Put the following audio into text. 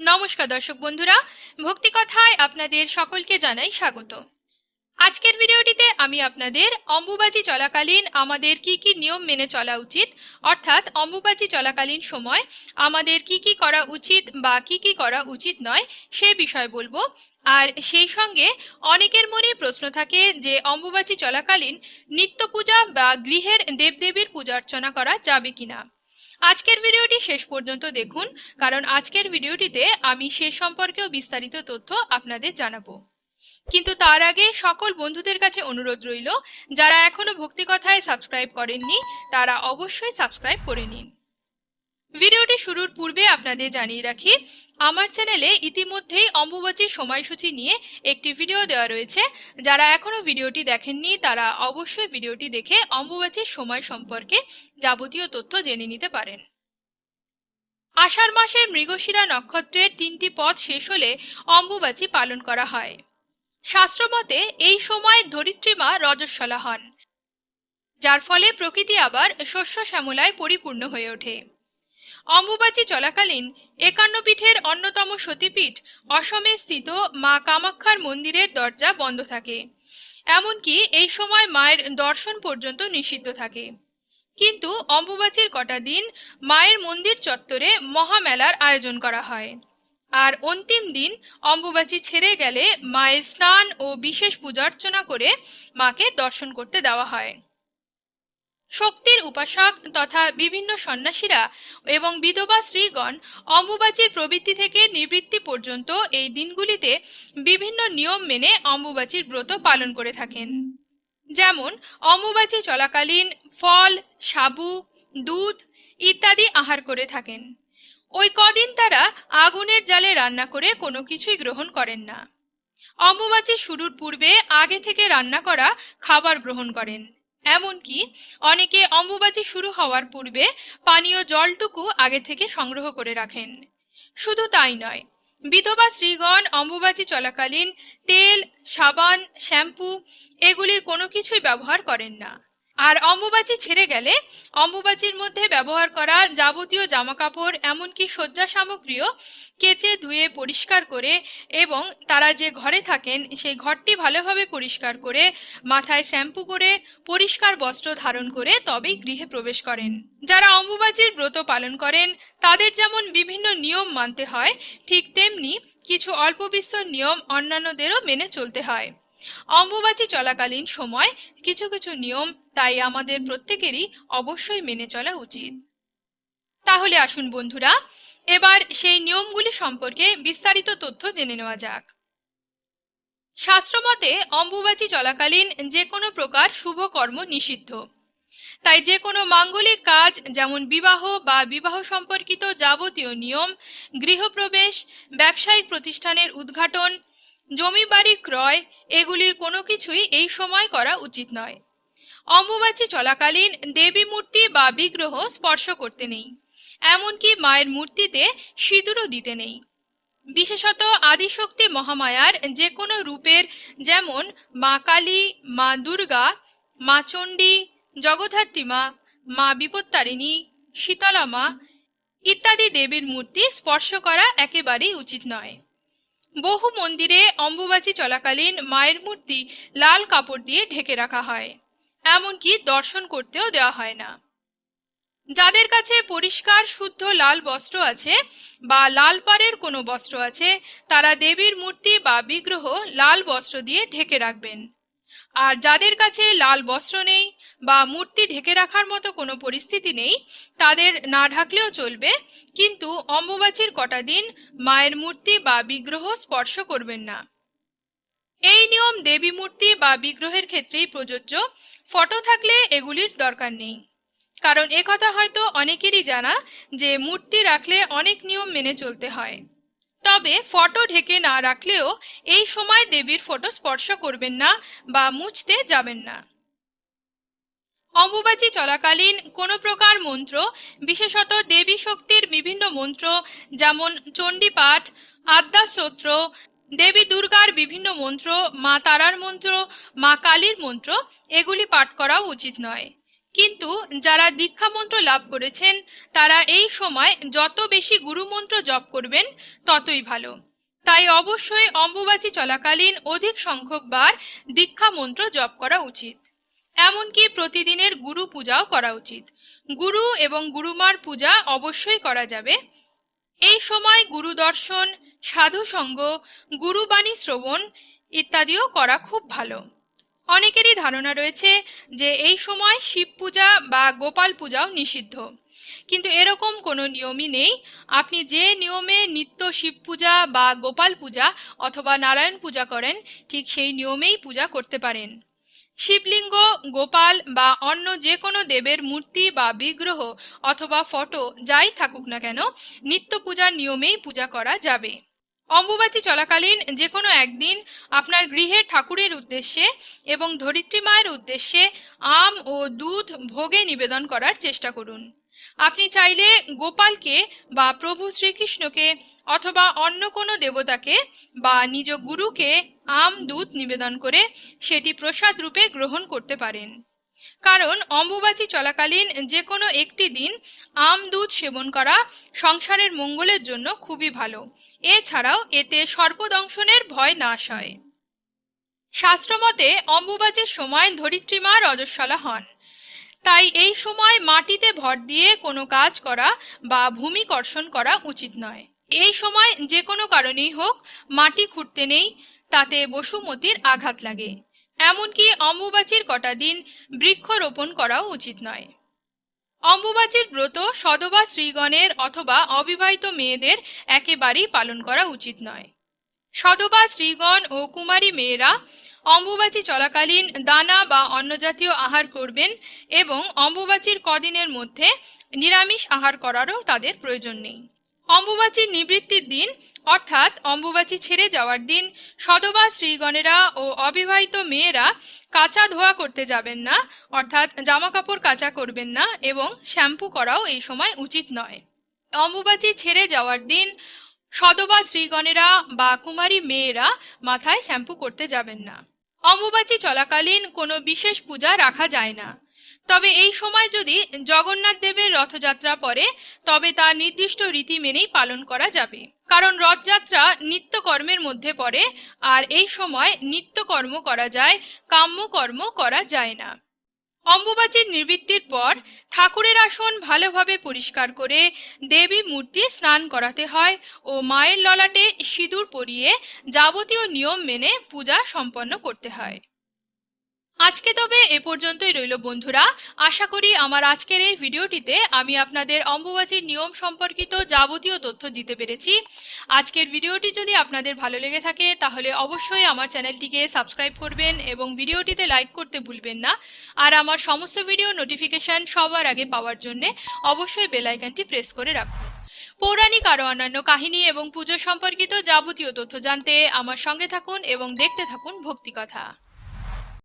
নমস্কার দর্শক বন্ধুরা, ভক্তি কথায় আপনাদের সকলকে জানাই স্বাগত। আজকের ভিডিওটিতে আমি আপনাদের অম্বুবাচী চলাকালীন আমাদের কি কি নিয়ম মেনে চলা উচিত, অর্থাৎ অম্বুবাচী চলাকালীন সময় আমাদের কি কি করা উচিত বা কি কি করা উচিত নয়, সে বিষয় বলব। আর সেই সঙ্গে অনেকের মনে প্রশ্ন থাকে যে অম্বুবাচী চলাকালীন নিত্য পূজা বা গৃহের দেবদেবীর পূজা অর্চনা করা যাবে কিনা। আজকের ভিডিওটি শেষ পর্যন্ত দেখুন, কারণ আজকের ভিডিওটিতে আমি সে সম্পর্কেও বিস্তারিত তথ্য আপনাদের জানাব। কিন্তু তার আগে সকল বন্ধুদের কাছে অনুরোধ রইল, যারা এখনও ভক্তিকথায় সাবস্ক্রাইব করেননি, তারা অবশ্যই সাবস্ক্রাইব করে নিন। ভিডিওটি শুরুর পূর্বে আপনাদের জানিয়ে রাখি, আমার চ্যানেলে ইতিমধ্যেই অম্বুবাচীর সময়সূচি নিয়ে একটি ভিডিও দেওয়া রয়েছে। যারা এখনও ভিডিওটি দেখেননি, তারা অবশ্যই ভিডিওটি দেখে অম্বুবাচীর সময় সম্পর্কে যাবতীয় তথ্য জেনে নিতে পারেন। আষাঢ় মাসে মৃগশিরা নক্ষত্রের তিনটি পথ শেষ হলে অম্বুবাচী পালন করা হয়। শাস্ত্রমতে এই সময় ধরিত্রীমা রজস্বলা হন, যার ফলে প্রকৃতি আবার শস্য শ্যামলায় পরিপূর্ণ হয়ে ওঠে। অম্বুবাচী চলাকালীন একান্ন পীঠের অন্যতম সতীপীঠ অসমে স্থিত মা কামাক্ষার মন্দিরের দরজা বন্ধ থাকে। এমনকি এই সময় মায়ের দর্শন পর্যন্ত নিষিদ্ধ থাকে। কিন্তু অম্বুবাচীর কটা দিন মায়ের মন্দির চত্বরে মহামেলার আয়োজন করা হয়। আর অন্তিম দিন অম্বুবাচী ছেড়ে গেলে মায়ের স্নান ও বিশেষ পূজার্চনা করে মাকে দর্শন করতে দেওয়া হয়। শক্তির উপাসক তথা বিভিন্ন সন্ন্যাসীরা এবং বিধবা শ্রীগণ অম্বুবাচীর প্রবৃত্তি থেকে নিবৃত্তি পর্যন্ত এই দিনগুলিতে বিভিন্ন নিয়ম মেনে অম্বুবাচীর ব্রত পালন করে থাকেন। যেমন, অম্বুবাচী চলাকালীন ফল, সাবু, দুধ ইত্যাদি আহার করে থাকেন। ওই কদিন তারা আগুনের জালে রান্না করে কোনো কিছুই গ্রহণ করেন না। অম্বুবাচী শুরুর পূর্বে আগে থেকে রান্না করা খাবার গ্রহণ করেন। এমনকি অনেকে অম্বুবাচী শুরু হওয়ার পূর্বে পানীয় জলটুকু আগে থেকে সংগ্রহ করে রাখেন। শুধু তাই নয়, বিধবা শ্রীগণ অম্বুবাচী চলাকালীন তেল, সাবান, শ্যাম্পু, এগুলির কোনো কিছুই ব্যবহার করেন না। আর অম্বুবাচী ছেড়ে গেলে অম্বুবাচীর মধ্যে ব্যবহার করা যাবতীয় জামাকাপড়, এমনকি শয্যা সামগ্রীও কেচে ধুয়ে পরিষ্কার করে এবং তারা যে ঘরে থাকেন, সেই ঘরটি ভালোভাবে পরিষ্কার করে, মাথায় শ্যাম্পু করে, পরিষ্কার বস্ত্র ধারণ করে তবেই গৃহে প্রবেশ করেন। যারা অম্বুবাচীর ব্রত পালন করেন, তাদের যেমন বিভিন্ন নিয়ম মানতে হয়, ঠিক তেমনি কিছু অল্প বিস্তর নিয়ম অন্যান্যদেরও মেনে চলতে হয়। অম্বুবাচী চলাকালীন সময় কিছু কিছু নিয়ম তাই আমাদের প্রত্যেকেরই অবশ্যই মেনে চলা উচিত। তাহলে আসুন বন্ধুরা, এবার সেই নিয়মগুলি সম্পর্কে বিস্তারিত তথ্য জেনে নেওয়া যাক। শাস্ত্রমতে অম্বুবাচী চলাকালীন যে কোনো প্রকার শুভ কর্ম নিষিদ্ধ। তাই যে কোনো মাঙ্গলিক কাজ যেমন বিবাহ বা বিবাহ সম্পর্কিত যাবতীয় নিয়ম, গৃহপ্রবেশ, ব্যবসায়িক প্রতিষ্ঠানের উদ্ঘাটন জমি বাড়ি ক্রয়, এগুলির কোনো কিছুই এই সময় করা উচিত নয়। অম্বুবাচী চলাকালীন দেবী মূর্তি বা বিগ্রহ স্পর্শ করতে নেই, এমনকি মায়ের মূর্তিতে সিঁদুরও দিতে নেই। বিশেষত আদিশক্তি মহামায়ার যে কোনো রূপের যেমন মা কালী, মা দুর্গা, মা চণ্ডী জগদ্ধাত্রী মা মা বিপত্তারিণী শীতলা মা ইত্যাদি দেবীর মূর্তি স্পর্শ করা একেবারেই উচিত নয়। বহু মন্দিরে অম্বুবাচী চলাকালীন মায়ের মূর্তি লাল কাপড় দিয়ে ঢেকে রাখা হয়। এমনকি দর্শন করতেও দেওয়া হয় না। যাদের কাছে পরিষ্কার, শুদ্ধ লাল বস্ত্র আছে বা লাল পাড়ের কোনো বস্ত্র আছে, তারা দেবীর মূর্তি বা বিগ্রহ লাল বস্ত্র দিয়ে ঢেকে রাখবেন। আর যাদের কাছে লাল বস্ত্র নেই বা মূর্তি ঢেকে রাখার মতো কোনো পরিস্থিতি নেই, তাদের না ঢাকলেও চলবে। কিন্তু অম্বুবাচীর কটা দিন মায়ের মূর্তি বা বিগ্রহ স্পর্শ করবেন না। এই নিয়ম দেবী মূর্তি বা বিগ্রহের ক্ষেত্রেই প্রযোজ্য। ফটো থাকলে এগুলির দরকার নেই। কারণ একথা হয়তো অনেকেরই জানা যে মূর্তি রাখলে অনেক নিয়ম মেনে চলতে হয়। তবে ফটো ঢেকে না রাখলেও এই সময় দেবীর ফটো স্পর্শ করবেন না বা মুছতে যাবেন না। অম্বুবাচী চলাকালীন কোনো প্রকার মন্ত্র, বিশেষত দেবী শক্তির বিভিন্ন মন্ত্র, যেমন চণ্ডীপাঠ, আদ্যা স্তোত্র, দেবী দুর্গার বিভিন্ন মন্ত্র, মা তারার মন্ত্র, মা কালীর মন্ত্র, এগুলি পাঠ করাও উচিত নয়। কিন্তু যারা দীক্ষা মন্ত্র লাভ করেছেন, তারা এই সময় যত বেশি গুরুমন্ত্র জপ করবেন, ততই ভালো। তাই অবশ্যই অম্বুবাচী চলাকালীন অধিক সংখ্যক বার দীক্ষা মন্ত্র জপ করা উচিত। এমনকি প্রতিদিনের গুরু পূজাও করা উচিত। গুরু এবং গুরুমার পূজা অবশ্যই করা যাবে। এই সময় গুরু দর্শন সাধু সঙ্গ গুরুবাণী শ্রবণ ইত্যাদিও করা খুব ভালো। অনেকেরই ধারণা রয়েছে যে এই সময় শিব পূজা বা গোপাল পূজাও নিষিদ্ধ। কিন্তু এরকম কোনো নিয়মই নেই। আপনি যে নিয়মে নিত্য শিব পূজা বা গোপাল পূজা অথবা নারায়ণ পূজা করেন, ঠিক সেই নিয়মেই পূজা করতে পারেন। শিবলিঙ্গ, গোপাল বা অন্য যে কোনো দেবের মূর্তি বা বিগ্রহ অথবা ফটো যাই থাকুক না কেন, নিত্য পূজার নিয়মেই পূজা করা যাবে। অম্বুবাচী চলাকালীন যে কোনো একদিন আপনার গৃহের ঠাকুরের উদ্দেশ্যে এবং ধরিত্রী মায়ের উদ্দেশ্যে আম ও দুধ ভোগে নিবেদন করার চেষ্টা করুন। আপনি চাইলে গোপালকে বা প্রভু শ্রীকৃষ্ণকে অথবা অন্য কোনো দেবতাকে বা নিজ গুরুকে আম দুধ নিবেদন করে সেটি প্রসাদ রূপে গ্রহণ করতে পারেন। কারণ অম্বুবাচী চলাকালীন যে কোনো একটি দিন আম, দুধ সেবন করা সংসারের মঙ্গলের জন্য খুবই ভালো। এছাড়াও এতে সর্পদংশনের ভয় নাশ হয়। শাস্ত্রমতে অম্বুবাচীর সময় ধরিত্রী মা রজস্বলা হন। তাই এই সময় মাটিতে ভর দিয়ে কোনো কাজ করা বা ভূমি কর্ষণ করা উচিত নয়। এই সময় যে কোনো কারণেই হোক মাটি খুঁড়তে নেই, তাতে বসুমতির আঘাত লাগে। এমনকি অম্বুবাচীর কটা দিন বৃক্ষরোপণ করাও উচিত নয়। অম্বুবাচীর ব্রত সদবা শ্রীগণের অথবা অবিবাহিত মেয়েদের একেবারেই পালন করা উচিত নয়। সদবা শ্রীগণ ও কুমারী মেয়েরা অম্বুবাচী চলাকালীন দানা বা অন্য জাতীয় আহার করবেন এবং অম্বুবাচীর কদিনের মধ্যে নিরামিষ আহার করারও তাদের প্রয়োজন নেই। অম্বুবাচীর নিবৃত্তির দিন, অর্থাৎ অম্বুবাচী ছেড়ে যাওয়ার দিন, সদবা শ্রীগণেরা ও অবিবাহিত মেয়েরা কাঁচা ধোয়া করতে যাবেন না, অর্থাৎ জামা কাপড় কাঁচা করবেন না এবং শ্যাম্পু করাও এই সময় উচিত নয়। অম্বুবাচী ছেড়ে যাওয়ার দিন, সদবা শ্রীগণেরা বা কুমারী মেয়েরা মাথায় শ্যাম্পু করতে যাবেন না। অম্বুবাচী চলাকালীন কোনো বিশেষ পূজা রাখা যায় না। তবে এই সময় যদি জগন্নাথ দেবের রথযাত্রা পড়ে, তবে তা নির্দিষ্ট রীতি মেনেই পালন করা যাবে। কারণ রথযাত্রা নিত্যকর্মের মধ্যে পড়ে, আর এই সময় নিত্যকর্ম করা যায়, কাম্যকর্ম করা যায় না। অম্বুবাচীর নিবৃত্তির পর ঠাকুরের আসন ভালোভাবে পরিষ্কার করে দেবী মূর্তি স্নান করাতে হয় ও মায়ের ললাটে সিঁদুর পরিয়ে যাবতীয় নিয়ম মেনে পূজা সম্পন্ন করতে হয়। আজকে তবে এ পর্যন্তই রইল বন্ধুরা। আশা করি আমার আজকের এই ভিডিওটিতে আমি আপনাদের অম্বুবাচীর নিয়ম সম্পর্কিত যাবতীয় তথ্য দিতে পেরেছি। আজকের ভিডিওটি যদি আপনাদের ভালো লেগে থাকে, তাহলে অবশ্যই আমার চ্যানেলটিকে সাবস্ক্রাইব করবেন এবং ভিডিওটিতে লাইক করতে ভুলবেন না। আর আমার সমস্ত ভিডিও নোটিফিকেশন সবার আগে পাওয়ার জন্য অবশ্যই বেল আইকনটি প্রেস করে রাখুন। পৌরাণিক আরও অন্যান্য কাহিনী এবং পুজো সম্পর্কিত যাবতীয় তথ্য জানতে আমার সঙ্গে থাকুন এবং দেখতে থাকুন ভক্তি কথা।